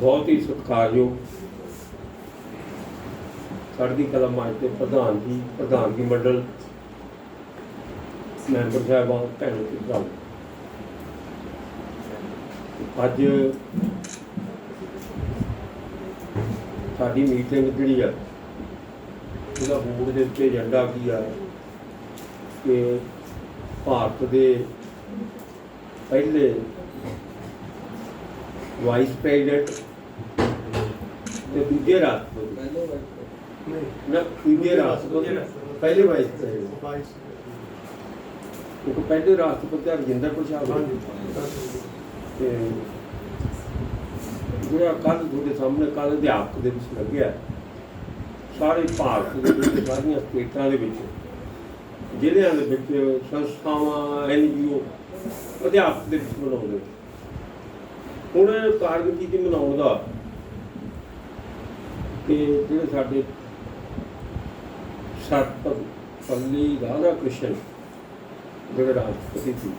ਬਹੁਤ ਹੀ ਸਤਿਕਾਰਯੋਗ ਚੜ੍ਹਦੀ ਕਲਾ ਮਾਜ ਦੇ ਪ੍ਰਧਾਨ ਜੀ ਪ੍ਰਧਾਨਗੀ ਮੰਡਲ, ਮੈਂਬਰ ਸਾਹਿਬਾਨ ਭੈਣ ਤੇ ਭਰਾ। ਅੱਜ ਸਾਡੀ ਮੀਟਿੰਗ ਜਿਹੜੀ ਆ ਉਹਦਾ ਬੋਰਡ ਦੇ ਉੱਤੇ ਏਜੰਡਾ ਕੀ ਆ? ਕਿ ਭਾਰਤ ਦੇ ਪਹਿਲੇ ਵਾਈਸ ਪ੍ਰੈਜ਼ੀਡੈਂਟ ਤੇ ਦੂਜੇ ਰਾਸ਼ਟਰਪਤੀ ਨਾ। ਦੂਜੇ ਰਾਸ਼ਟਰਪਤੀ ਪਹਿਲੇ ਵਾਈਸ ਪ੍ਰੈਜ਼ੀਡੈਂਟ ਉਹ ਪਹਿਲੇ ਰਾਸ਼ਟਰਪਤੀ ਰਜਿੰਦਰ ਪ੍ਰਸਾਦ ਹੋਏ। ਤੇ ਜਿਹੜਾ ਕੱਲ ਤੁਹਾਡੇ ਸਾਹਮਣੇ ਕੱਲ ਅਧਿਆਪਕ ਦੇ ਵਿੱਚ ਲੱਗਿਆ, ਸਾਰੇ ਭਾਰਤ ਦੇ ਵਿੱਚ, ਸਾਰੀਆਂ ਸਟੇਟਾਂ ਦੇ ਵਿੱਚ, ਜ਼ਿਲ੍ਹਿਆਂ ਦੇ ਵਿੱਚ ਸੰਸਥਾਵਾਂ ਐਨਜੀਓ ਅਧਿਆਪਕ ਦੇ ਵਿੱਚ ਮਨਾਉਂਦੇ। ਹੁਣ ਇਹ ਕਾਰਨ ਕੀ ਮਨਾਉਣ ਦਾ ਕਿ ਜਿਹੜੇ ਸਾਡੇ ਸਰਪ ਪੱਲੀ ਰਾਧਾ ਕ੍ਰਿਸ਼ਨ ਜਿਹੜੇ ਰਾਸ਼ਟਰਪਤੀ ਸੀ,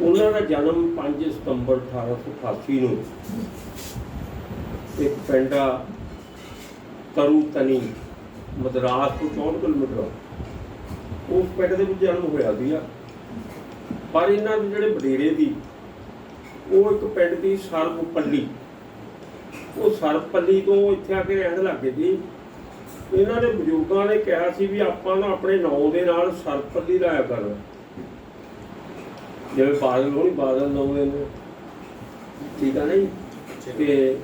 ਉਹਨਾਂ ਦਾ ਜਨਮ 5 ਸਤੰਬਰ 1888 ਨੂੰ ਇੱਕ ਪਿੰਡ ਆ ਤਰੂ ਤਨੀ ਮਦਰਾਸ ਤੋਂ 4 ਕਿਲੋਮੀਟਰ ਉਸ ਪਿੰਡ ਦੇ ਵਿੱਚ ਜਨਮ ਹੋਇਆ ਸੀਗਾ। ਪਰ ਇਹਨਾਂ ਦੇ ਜਿਹੜੇ ਵਡੇਰੇ ਦੀ ਉਹ ਇੱਕ ਪਿੰਡ ਦੀ ਸਰਬਪੱਲੀ ਉਹ ਸਰਬਪੱਲੀ ਤੋਂ ਇੱਥੇ ਆ ਕੇ ਰਹਿਣ ਲੱਗੇ ਸੀ ਇਹਨਾਂ ਦੇ ਬਜ਼ੁਰਗਾਂ ਨੇ ਕਿਹਾ ਸੀ ਵੀ ਆਪਾਂ ਨਾ ਆਪਣੇ ਨਾਂ ਦੇ ਨਾਲ ਸਰਬਪੱਲੀ ਲਾਇਆ ਕਰਨਾ ਜਿਵੇਂ ਬਾਦਲ ਹੋਣੀ ਬਾਦਲ ਲਾਉਂਦੇ ਨੇ। ਠੀਕ ਆ ਨਹੀਂ? ਤੇ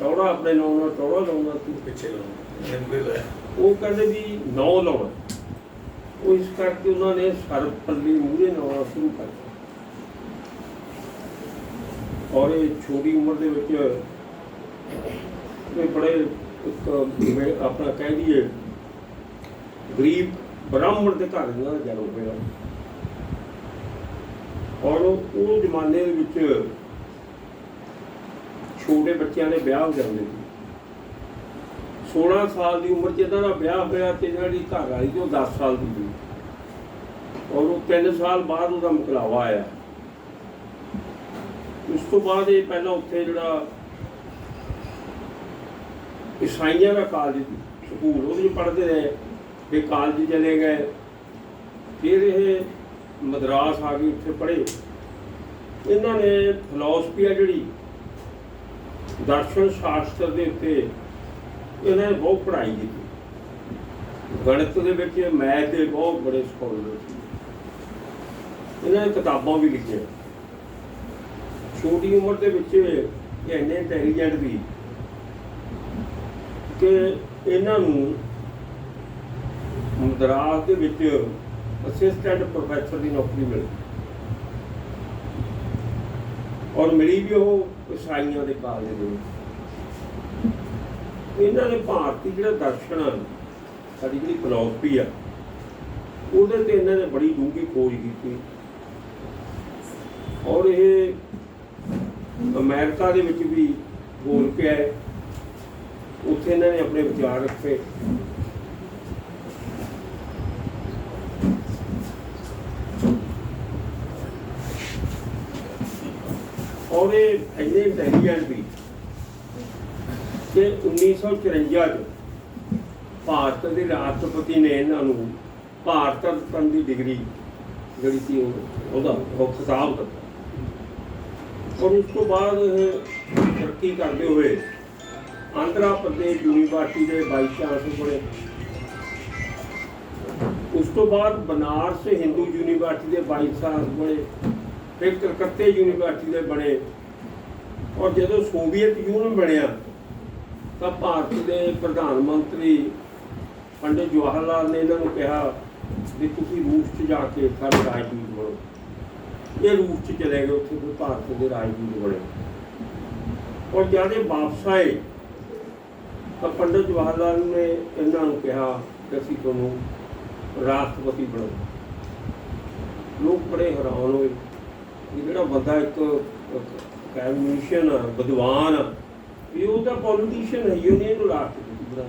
ਟੌੜਾ ਆਪਣੇ ਨਾਂ ਨਾਲ ਟੌੜਾ ਲਾਉਂਦਾ ਸੀ ਪਿੱਛੇ ਲਾਉਂ ਉਹ ਕਹਿੰਦੇ ਵੀ ਨੌ ਲਾਉਣਾ। ਉਹ ਇਸ ਕਰਕੇ ਉਹਨਾਂ ਨੇ ਸਰਪੱਲੀ ਮੂਹਰੇ ਲਾਉਣਾ ਸ਼ੁਰੂ ਕਰ ਔਰ ਇਹ ਛੋਟੀ ਉਮਰ ਦੇ ਵਿੱਚ ਇਹ ਬੜੇ ਇੱਕ ਜਿਵੇਂ ਆਪਣਾ ਕਹਿ ਦਈਏ, ਗਰੀਬ ਬ੍ਰਾਹਮਣ ਦੇ ਘਰ ਦਾ ਜਨਮ ਹੋਇਆ। ਔਰ ਉਹ ਜ਼ਮਾਨੇ ਦੇ ਵਿੱਚ ਛੋਟੇ ਬੱਚਿਆਂ ਦੇ ਵਿਆਹ ਹੋ ਜਾਂਦੇ ਸੀ। 16 ਸਾਲ ਦੀ ਉਮਰ 'ਚ ਇਹਨਾਂ ਦਾ ਵਿਆਹ ਹੋਇਆ ਤੇ ਜਿਹੜੀ ਘਰ ਵਾਲੀ ਸੀ ਉਹ 10 ਸਾਲ ਦੀ ਸੀ। ਔਰ ਉਹ 3 ਸਾਲ ਬਾਅਦ ਉਹਦਾ ਮੁਕਲਾਵਾ ਆਇਆ। ਉਸ ਤੋਂ ਬਾਅਦ ਇਹ ਪਹਿਲਾਂ ਉੱਥੇ ਜਿਹੜਾ ਈਸਾਈਆਂ ਦਾ ਕਾਲਜ ਸਕੂਲ ਉਹਦੇ ਵਿੱਚ ਪੜ੍ਹਦੇ ਰਹੇ। ਫਿਰ ਕਾਲਜ ਚਲੇ ਗਏ। ਫਿਰ ਇਹ ਮਦਰਾਸ ਆ ਗਈ, ਉੱਥੇ ਪੜ੍ਹੇ। ਇਹਨਾਂ ਨੇ ਫਿਲਾਸਫੀ ਆ ਜਿਹੜੀ, ਦਰਸ਼ਨ ਸ਼ਾਸਤਰ ਦੇ ਉੱਤੇ ਇਹਨਾਂ ਨੇ ਬਹੁਤ ਪੜ੍ਹਾਈ ਕੀਤੀ। ਗਣਿਤ ਦੇ ਵਿੱਚ, ਮੈਥ ਦੇ ਬਹੁਤ ਬੜੇ ਸਕਾਲਰ ਸੀ। ਇਹਨਾਂ ਨੇ ਕਿਤਾਬਾਂ ਵੀ ਲਿਖੀਆਂ। ਛੋਟੀ ਉਮਰ ਦੇ ਵਿੱਚ ਇਹ ਇੰਨੇ ਇੰਟੈਲੀਜੈਂਟ ਵੀ ਕਿ ਇਹਨਾਂ ਨੂੰ ਮਦਰਾਸ ਦੇ ਵਿੱਚ ਅਸਿਸਟੈਂਟ ਪ੍ਰੋਫੈਸਰ ਦੀ ਨੌਕਰੀ ਮਿਲੀ ਔਰ ਮਿਲੀ ਵੀ ਉਹ ਇਸਾਈਆਂ ਦੇ ਕਾਲਜ ਦੇ ਵਿੱਚ। ਇਹਨਾਂ ਨੇ ਭਾਰਤੀ ਜਿਹੜਾ ਦਰਸ਼ਨ ਆ, ਸਾਡੀ ਜਿਹੜੀ ਫਿਲਾਸਫੀ ਆ, ਉਹਦੇ ਤੇ ਇਹਨਾਂ ਨੇ ਬੜੀ ਡੂੰਘੀ ਖੋਜ ਕੀਤੀ। ਔਰ ਇਹ ਅਮਰੀਕਾ ਦੇ ਵਿੱਚ ਵੀ ਬੋਲ ਕੇ ਆਏ। ਉੱਥੇ ਇਹਨਾਂ ਨੇ ਆਪਣੇ ਵਿਚਾਰ ਰੱਖੇ। ਔਰ ਇਹ ਇੰਨੇ ਇੰਟੈਲੀਜੈਂਟ ਵੀ ਕਿ 1954 ਚ ਭਾਰਤ ਦੇ ਰਾਸ਼ਟਰਪਤੀ ਨੇ ਇਹਨਾਂ ਨੂੰ ਭਾਰਤ ਰਤਨ ਦੀ ਡਿਗਰੀ ਜਿਹੜੀ ਸੀ ਉਹਦਾ ਉਹ ਖਿਤਾਬ ਦਿੱਤਾ। ਔਰ ਉਸ ਤੋਂ ਬਾਅਦ ਇਹ ਤਰੱਕੀ ਕਰਦੇ ਹੋਏ ਆਂਧਰਾ ਪ੍ਰਦੇਸ਼ ਯੂਨੀਵਰਸਿਟੀ ਦੇ ਵਾਈਸ ਚਾਂਸਲਰ ਬਣੇ। ਉਸ ਤੋਂ ਬਾਅਦ ਬਨਾਰਸ ਹਿੰਦੂ ਯੂਨੀਵਰਸਿਟੀ ਦੇ ਵਾਈਸ ਚਾਂਸਲਰ ਬਣੇ, ਫਿਰ ਕਲਕੱਤੇ ਯੂਨੀਵਰਸਿਟੀ ਦੇ ਬਣੇ। ਔਰ ਜਦੋਂ ਸੋਵੀਅਤ ਯੂਨੀਅਨ ਬਣਿਆ, ਤਾਂ ਭਾਰਤ ਦੇ ਪ੍ਰਧਾਨ ਮੰਤਰੀ ਪੰਡਿਤ ਜਵਾਹਰ ਲਾਲ ਨੇ ਇਹਨਾਂ ਨੂੰ ਕਿਹਾ ਵੀ ਤੁਸੀਂ ਰੂਸ 'ਚ ਜਾ ਕੇ ਸਾਡੇ ਰਾਜਦੂਤ ਬਣੋ। ਇਹ ਰੂਸ 'ਚ ਚਲੇ ਗਏ, ਉੱਥੇ ਫਿਰ ਭਾਰਤ ਦੇ ਰਾਜਦੂਤ ਬਣੇ। ਔਰ ਜਦ ਵਾਪਸ ਆਏ ਤਾਂ ਪੰਡਿਤ ਜਵਾਹਰ ਲਾਲ ਨੇ ਇਹਨਾਂ ਨੂੰ ਕਿਹਾ ਕਿ ਅਸੀਂ ਤੁਹਾਨੂੰ ਰਾਸ਼ਟਰਪਤੀ ਬਣਾਓ ਲੋਕ ਬੜੇ ਹੈਰਾਨ ਹੋਏ ਕਿ ਜਿਹੜਾ ਬੰਦਾ ਇੱਕ ਕੈਮਿਸ਼ਨ ਵਿਦਵਾਨ ਆ, ਵੀ ਉਹ ਤਾਂ ਪੋਲੀਟੀਸ਼ੀਅਨ ਹੈ ਹੀ ਉਹਨੇ ਰਾਸ਼ਟਰਪਤੀ ਬਣਾਓ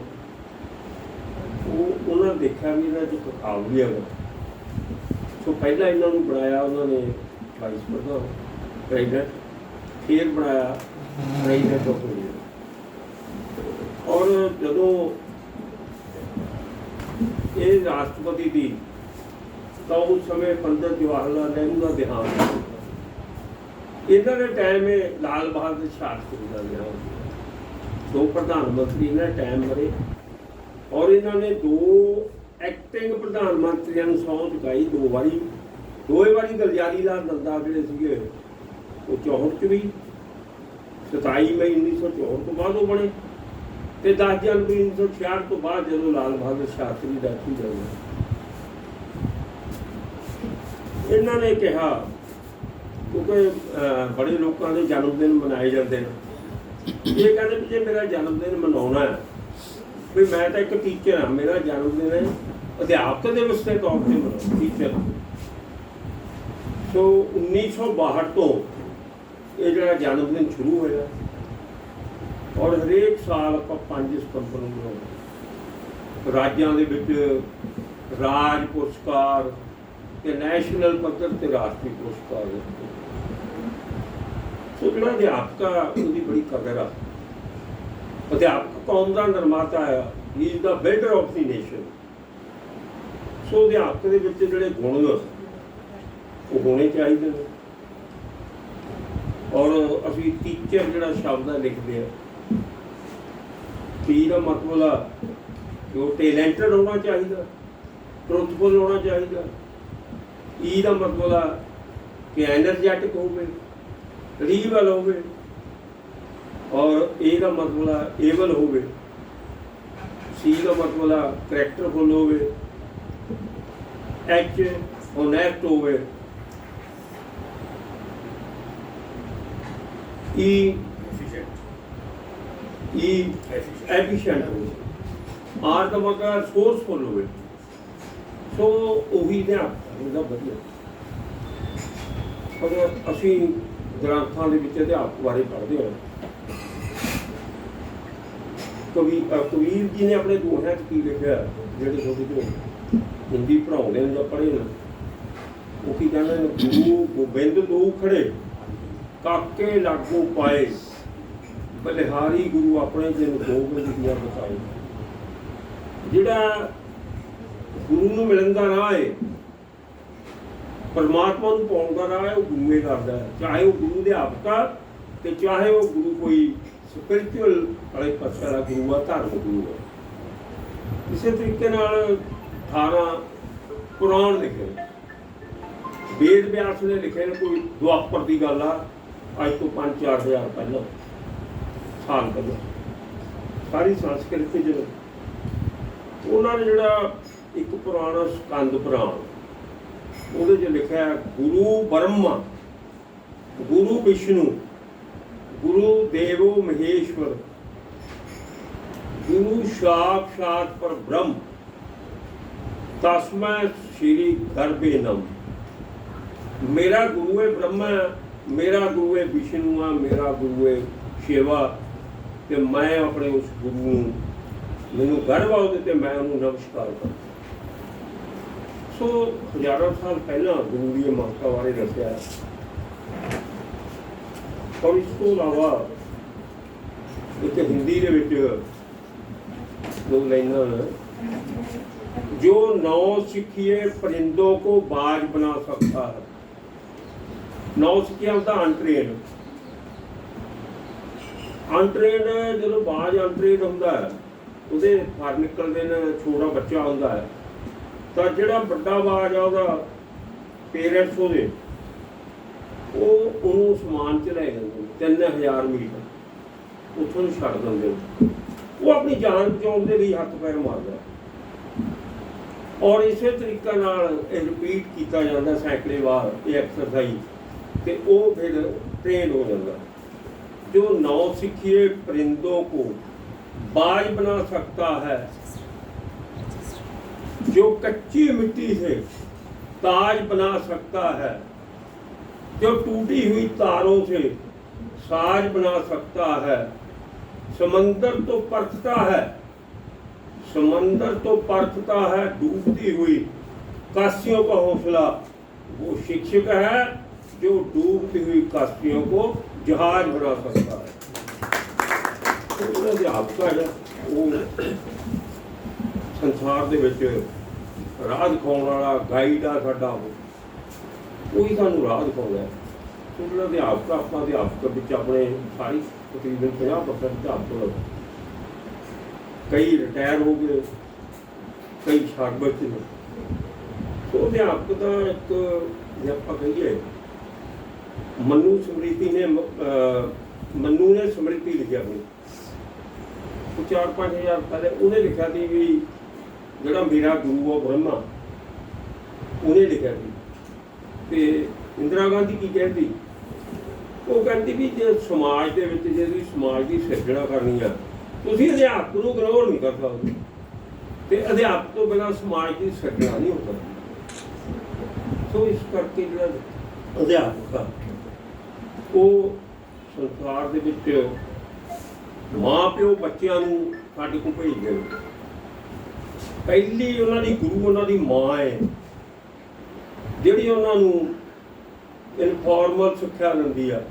ਉਹ ਉਹਨਾਂ ਦੇਖਿਆ ਵੀ ਇਹਨਾਂ 'ਚ ਕਹਾਵ ਵੀ ਹੈਗਾ। ਸੋ ਪਹਿਲਾਂ ਇਹਨਾਂ ਨੂੰ ਬਣਾਇਆ ਉਹਨਾਂ ਨੇ ਵਾਈਸ ਪ੍ਰਧਾਨ ਪ੍ਰੈਜ਼ੀਡੈਂਟ ਫਿਰ ਬਣਾਇਆ ਨਹੀਂ ਤੇ ਚੁੱਪ ਜਦੋਂ ਇਹ ਰਾਸ਼ਟਰਪਤੀ ਦੀ, ਤਾਂ ਉਸ ਸਮੇਂ ਪੰਡਤ ਜਵਾਹਰ ਲਾਲ ਨਹਿਰੂ ਦਾ ਦੇਹਾਂਤ ਇਹਨਾਂ ਦੇ ਟਾਈਮ ਇਹ ਲਾਲ ਬਹਾਦਰ ਸ਼ਾਸਤਰੀ ਦਾ ਦੇਹਾਂਤ ਦੋ ਪ੍ਰਧਾਨ ਮੰਤਰੀ ਇਹਨਾਂ ਟਾਈਮ ਮਰੇ ਔਰ ਇਹਨਾਂ ਨੇ ਦੋ ਐਕਟਿੰਗ ਪ੍ਰਧਾਨ ਮੰਤਰੀਆਂ ਨੂੰ ਸਹੁੰ ਚੁਕਾਈ, ਦੋ ਵਾਰੀ। ਦੋਏ ਵਾਰੀ ਗਲਜਾਰੀ ਲਾਲ ਨੰਦਾ ਜਿਹੜੇ ਸੀਗੇ, ਉਹ 64 ਚ ਵੀ 27 ਮਈ 1964 ਤੋਂ ਬਾਅਦ ਉਹ ਬਣੇ। ਤੇ 10 ਜਨਵਰੀ 1966 ਤੋਂ ਬਾਅਦ ਜਦੋਂ ਲਾਲ ਬਹਾਦਰ ਸ਼ਾਸਤਰੀ ਦਾ ਸੀ ਜਾਊਗਾ ਇਹਨਾਂ ਨੇ ਕਿਹਾ, ਕਿਉਂਕਿ ਬੜੇ ਲੋਕਾਂ ਦੇ ਜਨਮ ਦਿਨ ਮਨਾਏ ਜਾਂਦੇ ਨੇ। ਇਹ ਕਹਿੰਦੇ ਵੀ ਜੇ ਮੇਰਾ ਜਨਮ ਦਿਨ ਮਨਾਉਣਾ ਹੈ, ਵੀ ਮੈਂ ਤਾਂ ਇੱਕ ਟੀਚਰ ਹਾਂ, ਮੇਰਾ ਜਨਮ ਦਿਨ ਅਧਿਆਪਕ ਦਿਵਸ ਦੇ ਤੌਰ ਤੇ ਮਨਾਉਣਾ ਟੀਚਰ ਸੋ 1962 ਤੋਂ ਇਹ ਜਿਹੜਾ ਜਨਮ ਦਿਨ ਸ਼ੁਰੂ ਹੋਇਆ ਔਰ ਹਰੇਕ ਸਾਲ ਆਪਾਂ 5 ਸਤੰਬਰ ਨੂੰ ਮਨਾਉਂਦੇ ਰਾਜਾਂ ਦੇ ਵਿੱਚ ਰਾਜ ਪੁਰਸਕਾਰ ਤੇ ਨੈਸ਼ਨਲ ਪੱਧਰ ਤੇ ਰਾਸ਼ਟਰੀ ਪੁਰਸਕਾਰ ਸੋ ਜਿਹੜਾ ਅਧਿਆਪਕ, ਉਹਦੀ ਬੜੀ ਕਦਰ ਆ। ਅਧਿਆਪਕ ਕੌਮ ਦਾ ਨਿਰਮਾਤਾ ਆ। He is the builder of the nation so ਅਧਿਆਪਕ ਦੇ ਵਿੱਚ ਜਿਹੜੇ ਗੁਣ ਉਹ ਹੋਣੇ ਚਾਹੀਦੇ ਨੇ। ਔਰ ਅਸੀਂ ਟੀਚਰ ਜਿਹੜਾ ਸ਼ਬਦ ਲਿਖਦੇ ਆ ਟੀ ਦਾ ਮਤਲਬ ਆ ਕਿ ਉਹ ਟੈਲੈਂਟਡ ਹੋਣਾ ਚਾਹੀਦਾ ਟਰੂਥਫੁਲ ਹੋਣਾ ਚਾਹੀਦਾ। ਈ ਦਾ ਮਤਲਬ ਆ ਕਿ ਐਨਰਜੈਟਿਕ ਹੋਵੇ, ਰੀਵਲ ਹੋਵੇ, ਔਰ ਏ ਦਾ ਮਤਲਬ ਆ ਏਬਲ ਹੋਵੇ। ਸੀ ਦਾ ਮਤਲਬ ਆ ਕਰੈਕਟਰਫੁਲ ਹੋਵੇ, ਐਚ ਓਨੈਕਟ ਹੋਵੇ। ਈ ਈ ਐਫੀਸ਼ੀਐਂਟ ਹੋਵੇ। ਆਰ ਦਾ ਮਤਲਬ ਸੋਰਸਫੁਲ ਹੋਵੇ, ਸੋ ਉਹੀ ਨੇ ਇਹਦਾ ਵਧੀਆ। ਪਰ ਅਸੀਂ ਗ੍ਰੰਥਾਂ ਦੇ ਵਿੱਚ ਅਧਿਆਪਕ ਬਾਰੇ ਪੜ੍ਹਦੇ ਹਾਂ, ਕਵੀ ਕਬੀਰ ਜੀ ਨੇ ਆਪਣੇ ਦੋਹਿਆਂ 'ਚ ਕੀ ਲਿਖਿਆ, ਜਿਹੜੇ ਛੋਟੇ ਜੋ ਹਿੰਦੀ ਪੜ੍ਹਾਉਂਦੇ ਨੇ ਜਾਂ ਪੜ੍ਹੇ ਨੇ, ਉਹ ਕੀ ਕਹਿੰਦੇ ਨੇ, ਗੁਰੂ ਗੋਬਿੰਦ ਦੋ ਖੜੇ, ਕਾਕੇ ਲਾਗੂ ਪਾਏ। ਬਲਿਹਾਰੀ ਗੁਰੂ ਆਪਣੇ ਜਿਨ ਗੋਬਿੰਦ ਦੀਆਂ ਬਤਾਏ ਜਿਹੜਾ ਗੁਰੂ ਨੂੰ ਮਿਲਣ ਦਾ ਰਾਹ ਹੈ ਪਰਮਾਤਮਾ ਨੂੰ ਪਾਉਣ ਦਾ ਰਾਹ ਹੈ ਉਹ ਗੁਰੂ ਹੀ ਕਰਦਾ ਹੈ। ਚਾਹੇ ਉਹ ਗੁਰੂ ਦੇ ਆਪਕਾ ਤੇ ਚਾਹੇ ਉਹ ਗੁਰੂ ਕੋਈ ਸਪਿਰਚੁਅਲ ਵਾਲੇ ਪਾਸੇ ਦਾ ਗੁਰੂ ਆ ਧਾਰਮਿਕ ਗੁਰੂ ਆ। ਇਸੇ ਤਰੀਕੇ ਨਾਲ 18 ਪੁਰਾਣ ਲਿਖੇ ਨੇ। ਵੇਦ ਵਿਆਸ ਨੇ ਲਿਖੇ ਨੇ, ਕੋਈ ਦੁਆਪਰ ਦੀ ਗੱਲ ਆ। ਅੱਜ ਤੋਂ 5-4000 ਪਹਿਲਾਂ। ਸਾਲ ਪਹਿਲਾਂ ਸਾਰੀ ਸੰਸਕ੍ਰਿਤੀ ਚ ਉਹਨਾਂ ਨੇ ਜਿਹੜਾ ਇੱਕ ਪੁਰਾਣਾ ਸਕੰਦ ਪੁਰਾਣ ਉਹਦੇ 'ਚ ਲਿਖਿਆ ਗੁਰੂ ਬ੍ਰਹਮਾ ਗੁਰੂ ਵਿਸ਼ਨੂੰ, ਗੁਰੂ ਦੇਵੋ ਮਹੇਸ਼ਵਰ, ਗੁਰੂ ਸਾਖਾਤ ਪਰ ਬ੍ਰਹਮ ਤਸਮੈ ਸ਼੍ਰੀ ਗਰਭੇ ਨਮ ਮੇਰਾ ਗੁਰੂ ਹੈ ਬ੍ਰਹਮਾ, ਮੇਰਾ ਗੁਰੂ ਹੈ ਵਿਸ਼ਨੂੰ ਆ, ਮੇਰਾ ਗੁਰੂ ਹੈ ਸ਼ਿਵਾ। ਤੇ ਮੈਂ ਆਪਣੇ ਉਸ ਗੁਰੂ ਨੂੰ, ਮੈਨੂੰ ਗਰਵ ਆ ਉਹਦੇ ਤੇ ਮੈਂ ਉਹਨੂੰ ਨਮਸਕਾਰ ਕਰਦਾ। ਸੋ ਹਜ਼ਾਰਾਂ ਸਾਲ ਪਹਿਲਾਂ ਗੁਰੂ ਦੀ ਇਹ ਮਹੱਤਤਾ ਬਾਰੇ ਦੱਸਿਆ। ਹੈ। ਔਰ ਇਸ ਤੋਂ ਇਲਾਵਾ ਇੱਕ ਹਿੰਦੀ ਦੇ ਵਿੱਚ ਦੋ ਲਾਈਨਾਂ ਜੋ ਨੌ ਸਿੱਖੀਏ ਪਰਿੰਦੋ ਕੋ ਬਾਜ ਬਣਾ ਸਕਦਾ ਹੈ। ਨੌ ਸਿੱਖਿਆ ਹੁੰਦਾ ਅਨਟ੍ਰੇਨ ਅਨਟ੍ਰੇਨ ਜਦੋਂ ਬਾਜ ਅਨਟ੍ਰੇਨ ਹੁੰਦਾ ਹੈ, ਉਹਦੇ ਫਰ ਨਿਕਲਦੇ ਨੇ, ਛੋਟਾ ਬੱਚਾ ਹੁੰਦਾ ਹੈ। ਤਾਂ ਜਿਹੜਾ ਵੱਡਾ ਬਾਜ ਆ, ਉਹਦਾ ਪੇਰੈਂਟਸ ਉਹਦੇ, ਉਹ ਉਹਨੂੰ ਸਮਾਨ ਚ ਲੈ ਜਾਂਦੇ 3000 ਮੀਟਰ। ਉੱਥੋਂ ਨੂੰ ਛੱਡ ਦਿੰਦੇ ਉਹ ਆਪਣੀ ਜਾਨ ਬਚਾਉਣ ਦੇ ਲਈ ਹੱਥ ਪੈਰ ਮਾਰਦਾ ਔਰ ਇਸੇ ਤਰੀਕਾ ਨਾਲ ਇਹ ਰਿਪੀਟ ਕੀਤਾ ਜਾਂਦਾ ਸੈਂਕੜੇ ਵਾਰ, ਇਹ ਐਕਸਰਸਾਈਜ਼ ਤੇ ਉਹ ਫਿਰ ਟ੍ਰੇਨ ਹੋ ਜਾਂਦਾ जो नौ सिखिए परिंदों को बाज बना सकता है जो कच्ची मिट्टी से ताज बना सकता है जो टूटी हुई तारों से साज बना सकता है समंदर तो परखता है समंदर तो परखता है डूबती हुई काशियों का हौसला वो शिक्षक है जो डूबती हुई काशियों को जहाज बना सकता है ਜਿਹੜਾ ਅਧਿਆਪਕ ਹੈ ਉਹ ਸੰਸਾਰ ਦੇ ਵਿੱਚ ਰਾਹ ਦਿਖਾਉਣ ਵਾਲਾ ਗਾਈਡ ਆ ਸਾਡਾ ਉਹ ਉਹੀ ਸਾਨੂੰ ਰਾਹ ਦਿਖਾਉਂਦਾ ਹੈ ਸੋ ਜਿਹੜਾ ਅਧਿਆਪਕ ਆ, ਆਪਾਂ ਅਧਿਆਪਕ ਵਿੱਚ ਆਪਣੇ ਸਾਰੀ ਤਕਰੀਬਨ 50% ਅਧਿਆਪਕ ਕਈ ਰਿਟਾਇਰ ਹੋ ਗਏ ਕਈ ਸ਼ਾਗਰਦ ਨੇ ਸੋ ਅਧਿਆਪਕ ਦਾ ਇੱਕ ਜੇ ਆਪਾਂ ਕਹੀਏ ਮਨੂ ਸਮ੍ਰਿਤੀ ਨੇ ਅਹ, ਨੇ ਸਮ੍ਰਿਤੀ ਲਿਖੀ ਆਪਣੀ। ਉਹ ਚਾਰ ਪੰਜ ਹਜ਼ਾਰ ਪਹਿਲੇ ਉਹਨੇ ਲਿਖਿਆ ਸੀ ਵੀ ਜਿਹੜਾ ਮੇਰਾ ਗੁਰੂ ਆ ਬ੍ਰਹਮਾ ਉਹਨੇ ਲਿਖਿਆ ਸੀ। ਤੇ ਇੰਦਰਾ ਗਾਂਧੀ ਕੀ ਕਹਿੰਦੀ? ਉਹ ਕਹਿੰਦੀ ਵੀ ਜੇ ਸਮਾਜ ਦੇ ਵਿੱਚ ਜੇ ਤੁਸੀਂ ਸਮਾਜ ਦੀ ਸਿਰਜਣਾ ਕਰਨੀ ਆ ਤੁਸੀਂ ਅਧਿਆਪਕ ਨੂੰ ਗਰੋਹ ਨਹੀਂ ਕਰ ਸਕਦੇ। ਤੇ ਅਧਿਆਪਕ ਤੋਂ ਬਿਨਾਂ ਸਮਾਜ ਦੀ ਸਿਰਜਣਾ ਨਹੀਂ ਹੋ ਸਕਦੀ। ਸੋ ਇਸ ਕਰਕੇ ਜਿਹੜਾ ਅਧਿਆਪਕ ਆ ਉਹ ਸੰਸਾਰ ਦੇ ਵਿੱਚ ਮਾਂ ਪਿਓ ਬੱਚਿਆਂ ਨੂੰ ਸਾਡੇ ਕੋਲ ਭੇਜਦੇ ਨੇ। ਪਹਿਲੀ ਉਹਨਾਂ ਦੀ ਗੁਰੂ ਉਹਨਾਂ ਦੀ ਮਾਂ ਹੈ। ਜਿਹੜੀ ਉਹਨਾਂ ਨੂੰ ਇਨਫਾਰਮਲ ਸਿੱਖਿਆ ਦਿੰਦੀ ਆ।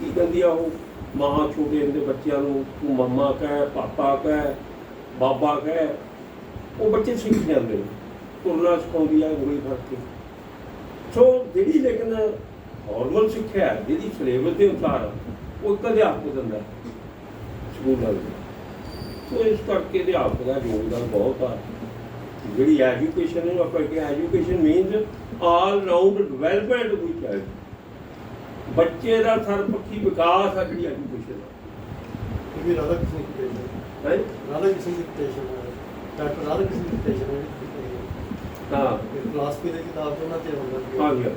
ਕੀ ਕਹਿੰਦੀ ਆ ਉਹ? ਮਾਂ ਛੋਟੇ ਹੁੰਦੇ ਬੱਚਿਆਂ ਨੂੰ ਤੂੰ ਮੰਮਾ ਕਹਿ, ਪਾਪਾ ਕਹਿ, ਬਾਬਾ ਕਹਿ। ਉਹ ਬੱਚੇ ਸਿੱਖ ਜਾਂਦੇ ਨੇ। ਤੁਰਨਾ ਸਿਖਾਉਂਦੀ ਆ ਉਂਗਲੀ ਫੜ ਕੇ ਸੋ ਜਿਹੜੀ ਲੇਕਿਨ ਫਾਰਮਲ ਸਿੱਖਿਆ ਹੈ, ਜਿਹਦੀ ਸਿਲੇਬਸ ਦੇ ਅਨੁਸਾਰ ਆ, ਉਹ ਇੱਕ ਅਧਿਆਪਕ ਦਿੰਦਾ ਸਕੂਲਾਂ ਵਿੱਚ। ਸੋ ਇਸ ਕਰਕੇ ਅਧਿਆਪਕ ਦਾ ਯੋਗਦਾਨ ਬਹੁਤ ਆ। ਜਿਹੜੀ ਐਜੂਕੇਸ਼ਨ ਹੈ ਆਪਾਂ ਕਿ education means all round development ਵੀ ਚਾਹੀਦੀ ਬੱਚੇ ਦਾ ਸਰਪੱਖੀ ਵਿਕਾਸ ਆ ਜਿਹੜੀ ਐਜੂਕੇਸ਼ਨ ਇਹ ਵੀ ਰਾਧਾ ਕ੍ਰਿਸ਼ਨ ਦੀ ਹੈ। ਰਾਧਾ ਕ੍ਰਿਸ਼ਨ ਦੀ ਹੈ। ਡਾਕਟਰ ਰਾਧਾ ਕ੍ਰਿਸ਼ਨ ਦੀ ਹੈ। ਹਾਂ। ਫਿਲਾਸਫੀ ਦੀ ਕਿਤਾਬ ਤੋਂ ਨਾ ਤੇ ਹੁੰਦਾ ਆ ਗਿਆ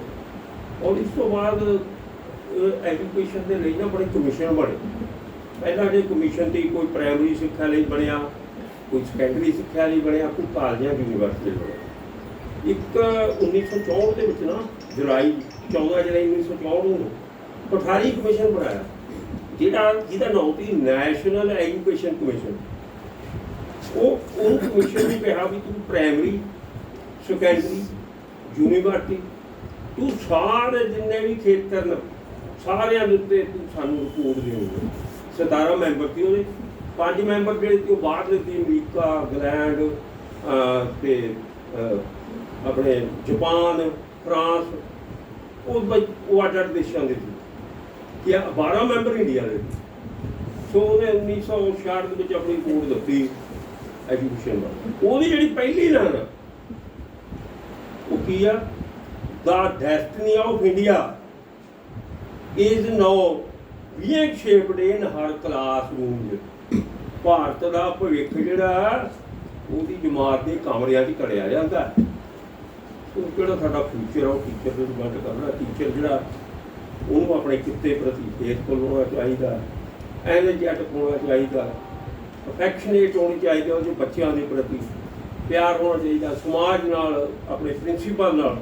ਔਰ ਇਸ ਤੋਂ ਬਾਅਦ ਐਜੂਕੇਸ਼ਨ ਦੇ ਲਈ ਨਾ ਬੜੇ ਕਮਿਸ਼ਨ ਬਣੇ। ਪਹਿਲਾਂ ਜੇ ਕਮਿਸ਼ਨ ਦੀ ਕੋਈ ਪ੍ਰਾਇਮਰੀ ਸਿੱਖਿਆ ਲਈ ਬਣਿਆ ਕੋਈ ਸੈਕੰਡਰੀ ਸਿੱਖਿਆ ਲਈ ਬਣਿਆ ਕੋਈ ਕਾਲਜਾਂ ਯੂਨੀਵਰਸਿਟੀ ਲਈ ਬਣਿਆ। ਇੱਕ 1964 ਦੇ ਵਿੱਚ ਨਾ ਜੁਲਾਈ 14 ਜੁਲਾਈ 1964 ਨੂੰ ਪਠਾਰੀ ਕਮਿਸ਼ਨ ਬਣਾਇਆ। ਜਿਹੜਾ ਜਿਹਦਾ ਨਾਮ ਸੀ ਨੈਸ਼ਨਲ ਐਜੂਕੇਸ਼ਨ ਕਮਿਸ਼ਨ ਉਹ ਉਹ ਕਮਿਸ਼ਨ ਨੇ ਕਿਹਾ ਵੀ ਤੂੰ ਪ੍ਰਾਇਮਰੀ ਸੈਕੰਡਰੀ ਯੂਨੀਵਰਸਿਟੀ। ਤੂੰ ਸਾਰੇ ਜਿੰਨੇ ਵੀ ਖੇਤਰ ਨੇ ਸਾਰਿਆਂ ਦੇ ਉੱਤੇ ਤੂੰ ਸਾਨੂੰ ਰਿਪੋਰਟ ਦੇਉਂਗੇ 17 ਮੈਂਬਰ ਸੀ ਉਹਦੇ। ਪੰਜ ਮੈਂਬਰ ਜਿਹੜੇ ਸੀ ਉਹ ਬਾਹਰ ਦੇ ਸੀ ਅਮਰੀਕਾ ਇੰਗਲੈਂਡ ਅਹ, ਤੇ ਆਪਣੇ ਜਾਪਾਨ ਫਰਾਂਸ। ਉਹ ਉਹ ਅੱਡ ਅੱਡ ਦੇਸ਼ਾਂ ਦੇ ਸੀ। ਕਿ 12 ਮੈਂਬਰ ਇੰਡੀਆ ਦੇ ਸੋ। ਉਹਨੇ 1966 ਦੇ ਵਿੱਚ ਆਪਣੀ ਰਿਪੋਰਟ ਦਿੱਤੀ ਐਜੂਕੇਸ਼ਨ ਦਾ ਉਹਦੀ ਜਿਹੜੀ ਪਹਿਲੀ ਲਾਈਨ ਆ ਕੀ ਆ? The destiny of India is now being shaped in ਹਰ ਕਲਾਸਰੂਮ ਭਾਰਤ ਦਾ ਭਵਿੱਖ ਜਿਹੜਾ ਉਹਦੀ ਜਮਾਤ ਦੇ ਕਮਰਿਆਂ 'ਚ ਘੜਿਆ ਜਾਂਦਾ। ਉਹ ਕਿਹੜਾ ਸਾਡਾ ਫਿਊਚਰ ਆ? ਉਹ ਟੀਚਰ ਨੂੰ ਡਿਪੈਂਡ ਕਰਨਾ। ਟੀਚਰ ਜਿਹੜਾ, ਉਹਨੂੰ ਆਪਣੇ ਕਿੱਤੇ ਪ੍ਰਤੀ ਫੇਥਫੁਲ ਹੋਣਾ ਚਾਹੀਦਾ। ਐਨਰਜੈਟਿਕ ਹੋਣਾ ਚਾਹੀਦਾ। ਅਫੈਕਸ਼ਨੇਟ ਹੋਣੀ ਚਾਹੀਦੀ ਉਹਦੇ ਬੱਚਿਆਂ ਦੇ ਪ੍ਰਤੀ। ਪਿਆਰ ਹੋਣਾ ਚਾਹੀਦਾ, ਸਮਾਜ ਨਾਲ, ਆਪਣੇ ਪ੍ਰਿੰਸੀਪਲ ਨਾਲ।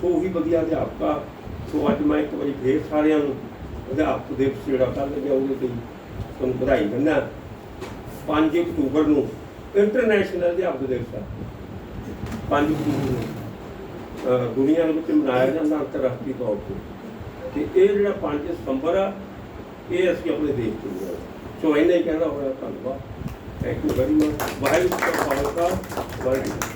ਸੋ ਉਹੀ ਵਧੀਆ ਅਧਿਆਪਕ। ਆ ਸੋ ਅੱਜ ਮੈਂ ਇੱਕ ਵਾਰੀ ਫੇਰ ਸਾਰਿਆਂ ਨੂੰ ਅਧਿਆਪਕ ਦਿਵਸ ਜਿਹੜਾ ਕੱਲ੍ਹ ਲੱਗਿਆ ਉਹਦੇ ਲਈ ਤੁਹਾਨੂੰ ਵਧਾਈ ਦਿੰਦਾ। 5 ਅਕਤੂਬਰ ਨੂੰ ਇੰਟਰਨੈਸ਼ਨਲ ਅਧਿਆਪਕ ਦਿਵਸ ਆ। 5 ਅਕਤੂਬਰ ਨੂੰ ਦੁਨੀਆ ਦੇ ਵਿੱਚ ਮਨਾਇਆ ਜਾਂਦਾ ਅੰਤਰਰਾਸ਼ਟਰੀ ਤੌਰ ਤੇ। ਤੇ ਇਹ ਜਿਹੜਾ 5 ਸਤੰਬਰ ਆ, ਇਹ ਅਸੀਂ ਆਪਣੇ ਦੇਸ਼ ਚ ਮਨਾਉਂਦੇ ਸੋ ਇੰਨਾ ਹੀ ਕਹਿਣਾ ਹੋਇਆ ਧੰਨਵਾਦ। Thank you very much Waheguru ji ਕਾ ਖਾਲਸਾ ਵਾਹਿਗੁਰੂ